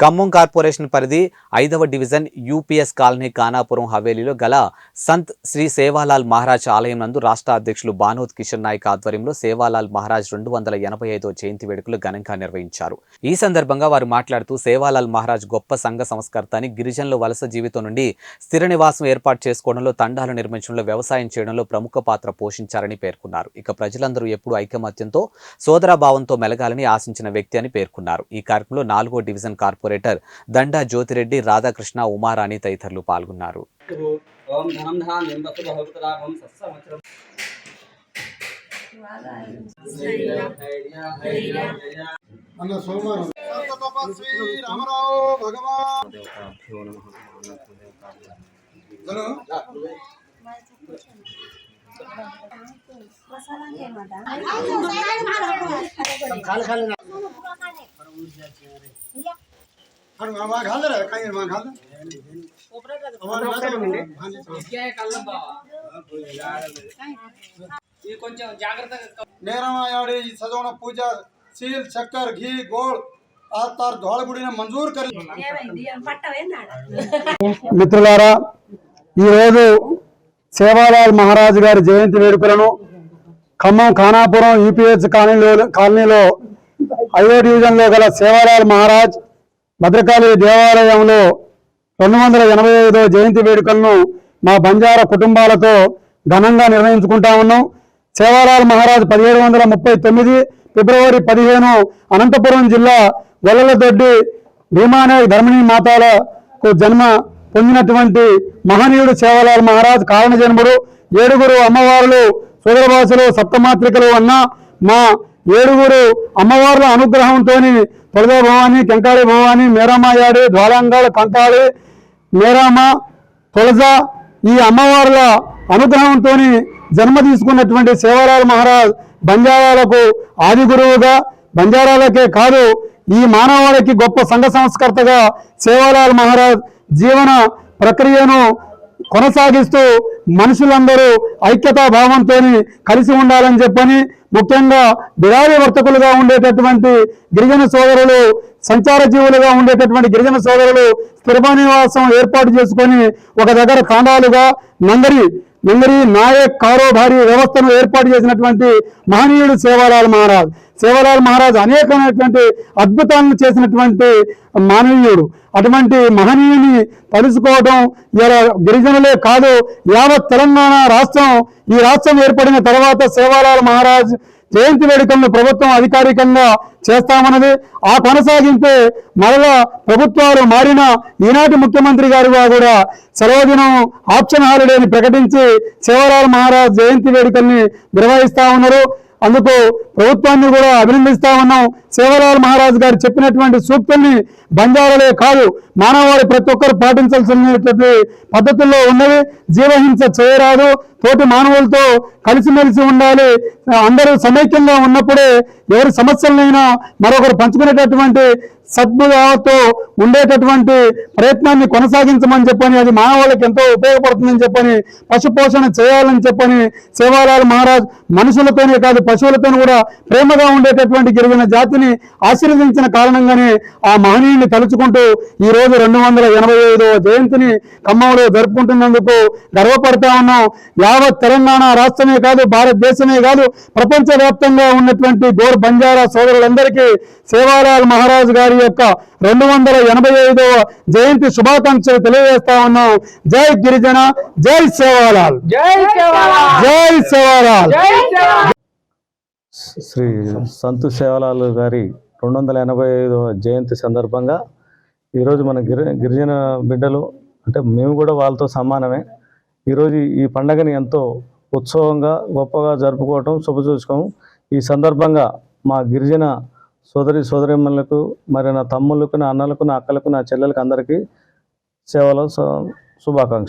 Khammam corporation పరిధి ఐదవ division UPS colony Kanapuram హవేలీలో గల సంత్ శ్రీ సేవాలాల్ మహారాజ్ ఆలయం నందు రాష్ట్ర అధ్యక్షులు బానోద్ కిషన్ నాయక్ ఆధ్వర్యంలో సేవాలాల్ మహారాజ్ రెండు వందల ఎనభై ఐదో జయంతి వేడుకలు ఘనంగా నిర్వహించారు. ఈ సందర్భంగా వారు మాట్లాడుతూ సేవాలాల్ మహారాజ్ గొప్ప సంఘ సంస్కర్త అని గిరిజనుల వలస జీవితం నుండి స్థిర నివాసం ఏర్పాటు చేసుకోవడంలో తండాలు నిర్మించడంలో వ్యవసాయం చేయడంలో ప్రముఖ పాత్ర పోషించారని పేర్కొన్నారు. ఇక ప్రజలందరూ ఎప్పుడూ ఐకమత్యంతో సోదరాభావంతో మెలగాలని ఆశించిన వ్యక్తి అని పేర్కొన్నారు. ఈ కార్యక్రమంలో నాలుగో డివిజన్ కార్పొరేటర్ దండా జ్యోతిరెడ్డి రాధాకృష్ణ ఉమారాణి తదితరులు పాల్గొన్నారు. అన్న సోమవారం. తపస్వి రామరావు భగవాన్ అక్కడ మా సజోన పూజ సీల్ చక్కర్ ఘీ గోల్ ఆతార్ ధోళగుడిన మంజూరు కరి మిత్రులారా ఈరోజు సేవాలాల్ మహారాజ్ గారి జయంతి వేడుకలను ఖమ్మం ఖానాపురం యూపీహెచ్ కాలనీలో కాలనీలో ఐదో డివిజన్లో గల సేవాలాల్ మహారాజ్ భద్రకాళి దేవాలయంలో రెండు వందల ఎనభై ఐదో జయంతి వేడుకలను మా బంజారా కుటుంబాలతో ఘనంగా నిర్వహించుకుంటా ఉన్నాం. సేవాలాల్ మహారాజ్ పదిహేడు వందల ముప్పై తొమ్మిది ఫిబ్రవరి పదిహేను అనంతపురం జిల్లా గొల్లలదొడ్డి భీమానే ధర్మిణీ మాతాలకు జన్మ పొందినటువంటి మహనీయుడు సేవలాల్ మహారాజ్ కారణ జన్ముడు. ఏడుగురు అమ్మవారులు సోదరభాషలు సప్తమాత్రికలు అన్న మా ఏడుగురు అమ్మవార్ల అనుగ్రహంతో తొలద భవాని కెంకాళి భవాని మేరామాయాడి ద్వారంగాళ కంటాళి మేరామ తొలజ ఈ అమ్మవార్ల అనుగ్రహంతో జన్మ తీసుకున్నటువంటి సేవరాల మహారాజ్ బంజారాలకు ఆది గురువుగా. బంజారాలకే కాదు ఈ మానవాళికి గొప్ప సంఘ సంస్కర్తగా సేవాలాల్ మహారాజ్ జీవన ప్రక్రియను కొనసాగిస్తూ మనుషులందరూ ఐక్యతా భావంతో కలిసి ఉండాలని చెప్పని ముఖ్యంగా బిడారి వర్తకులుగా ఉండేటటువంటి గిరిజన సోదరులు సంచార జీవులుగా ఉండేటటువంటి గిరిజన సోదరులు స్థిర నివాసం ఏర్పాటు చేసుకొని ఒక దగ్గర కాండాలుగా నందరి నందరి నాయక్ కారోబారి వ్యవస్థను ఏర్పాటు చేసినటువంటి మహనీయుడు సేవాలాల్ మహారాజ్. సేవలాల్ మహారాజ్ అనేకమైనటువంటి అద్భుతాలను చేసినటువంటి మానవీయుడు. అటువంటి మహనీయుని తలుసుకోవడం ఇలా గిరిజనులే కాదు యావత్ తెలంగాణ రాష్ట్రం ఈ రాష్ట్రం ఏర్పడిన తర్వాత సేవాలాల్ మహారాజ్ జయంతి వేడుకలను ప్రభుత్వం అధికారికంగా చేస్తామన్నది. ఆ కొనసాగింపే మరలా ప్రభుత్వాలు మారిన ఈనాటి ముఖ్యమంత్రి గారుగా కూడా సెలవుదినం ఆప్షన్ హాలిడేని ప్రకటించి శివరాల్ మహారాజ్ జయంతి వేడుకల్ని నిర్వహిస్తా ఉన్నారు. అందుకు ప్రభుత్వాన్ని కూడా అభినందిస్తా ఉన్నాం. సేవలాల్ మహారాజ్ గారు చెప్పినటువంటి సూక్తుల్ని బంజారాలే కాదు మానవాళి ప్రతి ఒక్కరు పాటించాల్సినటువంటి పద్ధతుల్లో ఉన్నవి. జీవహింస చేయరాదు తోటి మానవులతో కలిసిమెలిసి ఉండాలి. అందరూ సమైక్యంగా ఉన్నప్పుడే ఎవరి సమస్యలనైనా మరొకరు పంచుకునేటటువంటి సద్భావంతో ఉండేటటువంటి ప్రయత్నాన్ని కొనసాగించమని చెప్పని అది మానవులకు ఎంతో ఉపయోగపడుతుందని చెప్పని పశుపోషణ చేయాలని చెప్పని సేవాలాల్ మహారాజ్ మనుషులతోనే కాదు పశువులతో కూడా ప్రేమగా ఉండేటటువంటి గిరిజన జాతిని ఆశీర్వదించిన కారణంగానే ఆ మహనీయుని తలుచుకుంటూ ఈ రోజు రెండు వందల ఎనభై ఐదవ జయంతిని ఖమ్మంలో జరుపుకుంటున్నందుకు గర్వపడతా ఉన్నాం. యావత్ తెలంగాణ రాష్ట్రమే కాదు భారతదేశమే కాదు ప్రపంచవ్యాప్తంగా ఉన్నటువంటి గోర్ బంజారా సోదరులందరికీ సేవాలాల్ మహారాజ్ గారి యొక్క రెండు వందల ఎనభై ఐదవ జయంతి శుభాకాంక్షలు తెలియజేస్తా ఉన్నాం. జై గిరిజన జై సేవాలాల్. జై సేవాలాల్. శ్రీ సంతు సేవలాల్ గారి రెండు వందల ఎనభై ఐదో జయంతి సందర్భంగా ఈరోజు మన గిరి గిరిజన బిడ్డలు అంటే మేము కూడా వాళ్ళతో సమానమే. ఈరోజు ఈ పండగని ఎంతో ఉత్సవంగా గొప్పగా జరుపుకోవటం శుభసూచకం ఈ సందర్భంగా మా గిరిజన సోదరి సోదరిమ్మలకు మరి నా తమ్ముళ్ళకు నా అన్నలకు నా అక్కలకు నా చెల్లెలకు అందరికీ సేవలు శుభాకాంక్ష